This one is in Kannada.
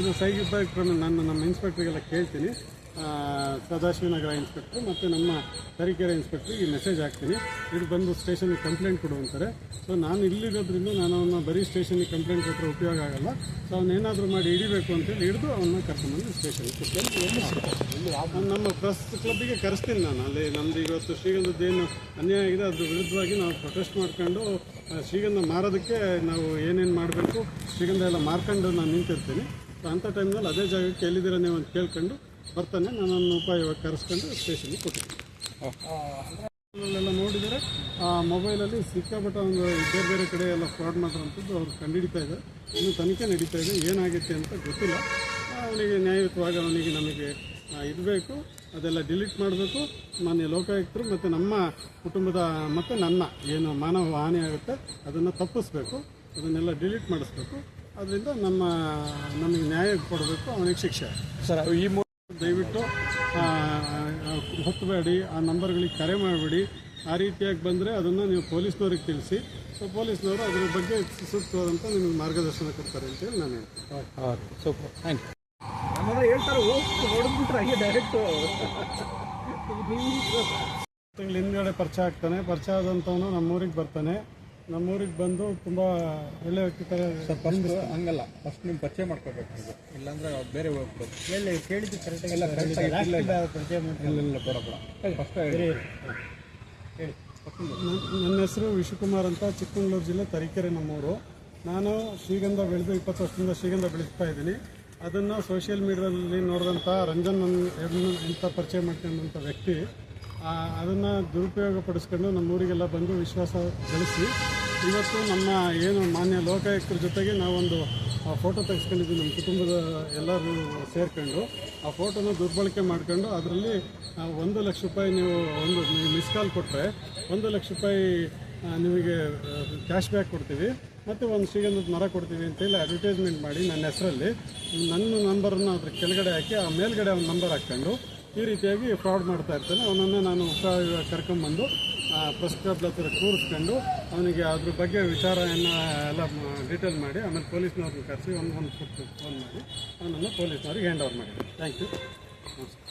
ಇದು ಸೈಡ್ ಕ್ರೈಮ್ ನಾನು ನಮ್ಮ ಇನ್ಸ್ಪೆಕ್ಟ್ರಿಗೆಲ್ಲ ಕೇಳ್ತೀನಿ. ಸದಾಶಿವನಗರ ಇನ್ಸ್ಪೆಕ್ಟ್ರು ಮತ್ತು ನಮ್ಮ ತರೀಕೆರೆ ಇನ್ಸ್ಪೆಕ್ಟ್ರಿಗೆ ಮೆಸೇಜ್ ಹಾಕ್ತೀನಿ. ಇದು ಬಂದು ಸ್ಟೇಷನ್ಗೆ ಕಂಪ್ಲೇಂಟ್ ಕೊಡು ಅಂತಾರೆ. ಸೊ ನಾನು ಇಲ್ಲಿರೋದ್ರಿಂದ ನಾನು ಅವನ್ನ ಬರೀ ಸ್ಟೇಷನ್ಗೆ ಕಂಪ್ಲೇಂಟ್ ಕೊಟ್ಟರೆ ಉಪಯೋಗ ಆಗಲ್ಲ. ಸೊ ಅವನೇನಾದರೂ ಮಾಡಿ ಹಿಡಿಬೇಕು ಅಂತೇಳಿ ಹಿಡಿದು ಅವನ್ನ ಕರ್ಕೊಂಡ್ಬಂದು ಸ್ಟೇಷನ್ಗೆ ಅವ್ನು ನಮ್ಮ ಪ್ರೆಸ್ ಕ್ಲಬ್ಬಿಗೆ ಕರೆಸ್ತೀನಿ ನಾನು. ಅಲ್ಲಿ ನಮ್ದು ಇವತ್ತು ಶ್ರೀಗಂಧದ ಏನು ಅನ್ಯಾಯ ಆಗಿದೆ ಅದ್ರ ವಿರುದ್ಧವಾಗಿ ನಾವು ಪ್ರೊಟೆಸ್ಟ್ ಮಾಡ್ಕೊಂಡು ಶ್ರೀಗಂಧ ಮಾರೋದಕ್ಕೆ ನಾವು ಏನೇನು ಮಾಡಬೇಕು ಶ್ರೀಗಂಧ ಎಲ್ಲ ಮಾರ್ಕೊಂಡು ನಾನು ನಿಂತಿರ್ತೀನಿ. ಸೊ ಅಂಥ ಟೈಮ್ನಲ್ಲಿ ಅದೇ ಜಾಗಕ್ಕೆ ಎಲ್ಲಿದ್ದೀರ ನೀವು ಅಂತ ಕೇಳ್ಕೊಂಡು ಬರ್ತಾನೆ ನನ್ನನ್ನು ಉಪಾಯವಾಗಿ ಕರೆಸ್ಕೊಂಡು ಸ್ಟೇಷನ್ಗೆ ಕೊಟ್ಟಿದ್ದೀನಿ. ಎಲ್ಲ ನೋಡಿದರೆ, ಆ, ಮೊಬೈಲಲ್ಲಿ ಸಿಕ್ಕಾಪಟ್ಟ ಒಂದು ಬೇರೆ ಬೇರೆ ಕಡೆ ಎಲ್ಲ ಫ್ರಾಡ್ ಮಾಡಿರೋಂಥದ್ದು ಅವ್ರು ಕಂಡುಹಿಡಿತಾ ಇದೆ ಇನ್ನು ತನಿಖೆ ನಡೀತಾ ಇದೆ. ಏನಾಗುತ್ತೆ ಅಂತ ಗೊತ್ತಿಲ್ಲ. ಅವನಿಗೆ ನ್ಯಾಯಯುತವಾಗಿ ಅವನಿಗೆ ನಮಗೆ ಇರಬೇಕು ಅದೆಲ್ಲ ಡಿಲೀಟ್ ಮಾಡಬೇಕು. ಮಾನ್ಯ ಲೋಕಾಯುಕ್ತರು ಮತ್ತು ನಮ್ಮ ಕುಟುಂಬದ ಮತ್ತು ನನ್ನ ಏನು ಮಾನವ ಹಾನಿ ಆಗುತ್ತೆ, ಅದನ್ನು ತಪ್ಪಿಸ್ಬೇಕು, ಅದನ್ನೆಲ್ಲ ಡಿಲೀಟ್ ಮಾಡಿಸ್ಬೇಕು. ಅದರಿಂದ ನಮ್ಮ, ನಮಗೆ ನ್ಯಾಯ ಕೊಡಬೇಕು, ಅವನಿಗೆ ಶಿಕ್ಷೆ. ಸರ್, ಈ ದಯವಿಟ್ಟು ಹೊತ್ತಬೇಡಿ ಆ ನಂಬರ್ಗಳಿಗೆ ಕರೆ ಮಾಡಬೇಡಿ. ಆ ರೀತಿಯಾಗಿ ಬಂದರೆ ಅದನ್ನು ನೀವು ಪೊಲೀಸ್ನವ್ರಿಗೆ ತಿಳಿಸಿ ಸೊ ಪೊಲೀಸ್ನವರು ಅದ್ರ ಬಗ್ಗೆ ಸೂಕ್ತವಾದಂಥ ನಿಮಗೆ ಮಾರ್ಗದರ್ಶನ ಕೊಡ್ತಾರೆ ಅಂತೇಳಿ ನಾನು ಹೇಳ್ತೀನಿ. Super thank you. ಹೇಳ್ತಾರೆ ಹೋಗಿ ಹೊಡೆದ್ಬಿಟ್ರೆ ಹಂಗೆ ಡೈರೆಕ್ಟು ತಿಂಗಳ ಹಿಂದ್ಗಡೆ ಪರಿಚಯ ಆಗ್ತಾನೆ. ಪರಿಚಯ ಆದಂಥವನು ನಮ್ಮೂರಿಗೆ ಬರ್ತಾನೆ. ನಮ್ಮೂರಿಗೆ ಬಂದು ತುಂಬ ಒಳ್ಳೆ ವ್ಯಕ್ತಿ ಥರ ಫಸ್ಟ್ ಹಂಗಲ್ಲ. ಫಸ್ಟ್ ನಿಮ್ಮ ಪರಿಚಯ ಮಾಡ್ಕೋಬೇಕು ನೀವು. ಇಲ್ಲಾಂದ್ರೆ ಬೇರೆ ಹೋಗ್ಬೇಕು. ಎಲ್ಲಿ ಕೇಳಿದ್ದು ಕರೆಕ್ಟಾಗಿ ಎಲ್ಲ ಕರೆಕ್ಟಾಗಿ ಇಲ್ಲ ಇಲ್ಲ. ಪರಿಚಯ ಇಲ್ಲ ಇಲ್ಲ ಬೇಡ ಬೇಡ. ಫಸ್ಟ್ ಹೇಳಿ. ನನ್ನ- ನನ್ನ ಹೆಸರು ವಿಶ್ವಕುಮಾರ್ ಅಂತ ಚಿಕ್ಕಮಗಳೂರು ಜಿಲ್ಲೆ ತರೀಕೆರೆ ನಮ್ಮೂರು. ನಾನು ಶ್ರೀಗಂಧ ಬೆಳೆದು ಇಪ್ಪತ್ತು ವರ್ಷದಿಂದ ಶ್ರೀಗಂಧ ಬೆಳೆಸ್ತಾ ಇದ್ದೀನಿ. ಅದನ್ನು ಸೋಷಿಯಲ್ ಮೀಡಿಯಾದಲ್ಲಿ ನೋಡಿದಂಥ ರಂಜನ್ ನನ್ನ ಅಂತ ಪರಿಚಯ ಮಾಡ್ಕೊಂಡಂಥ ವ್ಯಕ್ತಿ. ಅದನ್ನು ದುರುಪಯೋಗ ಪಡಿಸ್ಕೊಂಡು ನಮ್ಮ ಊರಿಗೆಲ್ಲ ಬಂದು ವಿಶ್ವಾಸ ಗಳಿಸಿ. ಇವತ್ತು ನಮ್ಮ ಏನು ಮಾನ್ಯ ಲೋಕಾಯುಕ್ತರ ಜೊತೆಗೆ ನಾವೊಂದು ಫೋಟೋ ತೆಗೆಸ್ಕೊಂಡಿದ್ವಿ ನಮ್ಮ ಕುಟುಂಬದ ಎಲ್ಲರೂ ಸೇರ್ಕೊಂಡು. ಆ ಫೋಟೋನ ದುರ್ಬಳಕೆ ಮಾಡ್ಕೊಂಡು ಅದರಲ್ಲಿ ಒಂದು ಲಕ್ಷ ರೂಪಾಯಿ ನೀವು ಒಂದು ಮಿಸ್ ಕಾಲ್ ಕೊಟ್ಟರೆ ಒಂದು ಲಕ್ಷ ರೂಪಾಯಿ ನಿಮಗೆ ಕ್ಯಾಶ್ ಬ್ಯಾಕ್ ಕೊಡ್ತೀವಿ. ಮತ್ತು ಒಂದು ಶ್ರೀಗಂಧದ ಮರ ಕೊಡ್ತೀವಿ ಅಂತೇಳಿ ಅಡ್ವರ್ಟೈಸ್ಮೆಂಟ್ ಮಾಡಿ ನನ್ನ ಹೆಸರಲ್ಲಿ. ನನ್ನ ನಂಬರನ್ನು ಅದ್ರ ಕೆಳಗಡೆ ಹಾಕಿ, ಆ ಮೇಲ್ಗಡೆ ಒಂದು ನಂಬರ್ ಹಾಕ್ಕೊಂಡು ಈ ರೀತಿಯಾಗಿ ಫ್ರಾಡ್ ಮಾಡ್ತಾ ಇರ್ತಾನೆ. ಅವನನ್ನು ನಾನು ಕರ್ಕೊಂಬಂದು ಪ್ರೆಸ್ ಕ್ಲಬ್ ಹತ್ರ ಕೂರಿಸ್ಕೊಂಡು ಅವನಿಗೆ ಅದ್ರ ಬಗ್ಗೆ ವಿಚಾರವನ್ನು ಎಲ್ಲ ಡೀಟೇಲ್ ಮಾಡಿ, ಆಮೇಲೆ ಪೊಲೀಸ್ನವ್ರನ್ನ ಕರೆಸಿ ಒಂದು ಒಂದು ಫೋನ್ ಮಾಡಿ, ಅವನನ್ನು ಪೊಲೀಸ್ನವ್ರಿಗೆ ಹ್ಯಾಂಡ್ ಓವರ್ ಮಾಡಿದ್ದೆ ಥ್ಯಾಂಕ್ ಯು ನಮಸ್ಕಾರ.